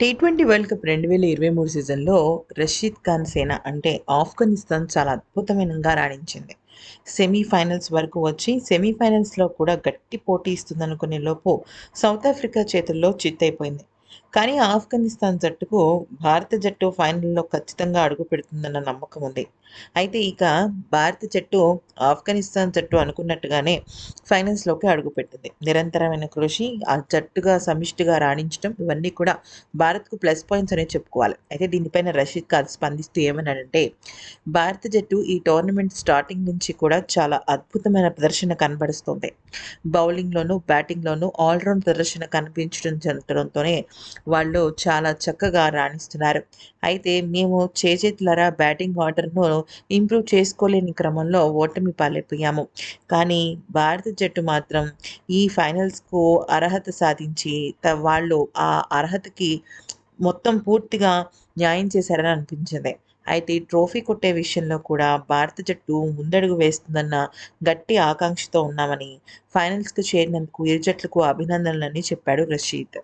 T twenty world cup రెండు వేల ఇరవై మూడు సీజన్లో రషీద్ ఖాన్ సేన అంటే ఆఫ్ఘనిస్తాన్ చాలా అద్భుతమైనగా రాణించింది. సెమీఫైనల్స్ వరకు వచ్చి సెమీఫైనల్స్లో కూడా గట్టి పోటీ ఇస్తుందనుకునే లోపు సౌత్ ఆఫ్రికా చేతుల్లో చిత్తైపోయింది. కానీ ఆఫ్ఘనిస్తాన్ జట్టుకు భారత జట్టు ఫైనల్లో ఖచ్చితంగా అడుగు పెడుతుందన్న నమ్మకం ఉంది. అయితే ఇక భారత జట్టు ఆఫ్ఘనిస్తాన్ జట్టు అనుకున్నట్టుగానే ఫైనల్స్లోకి అడుగుపెట్టింది నిరంతరమైన కృషి ఆ జట్టుగా సమిష్టిగా రాణించడం ఇవన్నీ కూడా భారత్కు ప్లస్ పాయింట్స్ అనే చెప్పుకోవాలి. అయితే దీనిపైన రషీద్ ఖాన్ స్పందిస్తూ ఏమన్నాడంటే భారత జట్టు ఈ టోర్నమెంట్ స్టార్టింగ్ నుంచి కూడా చాలా అద్భుతమైన ప్రదర్శన కనబడుస్తుంది. బౌలింగ్లోనూ బ్యాటింగ్లోనూ ఆల్రౌండ్ ప్రదర్శన కనిపించడం జరగడంతోనే వాళ్ళు చాలా చక్కగా రాణిస్తున్నారు. అయితే మేము చేజేతులరా బ్యాటింగ్ ఆర్డర్ను ఇంప్రూవ్ చేసుకోలేని క్రమంలో ఓటమి పాలైపోయాము. కానీ భారత జట్టు మాత్రం ఈ ఫైనల్స్కు అర్హత సాధించి త వాళ్ళు ఆ అర్హతకి మొత్తం పూర్తిగా న్యాయం చేశారని అనిపించింది. అయితే ట్రోఫీ కొట్టే విషయంలో కూడా భారత జట్టు ముందడుగు వేస్తుందన్న గట్టి ఆకాంక్షతో ఉన్నామని ఫైనల్స్కు చేరినందుకు ఇరు జట్లకు అభినందనలని చెప్పాడు రషీద్.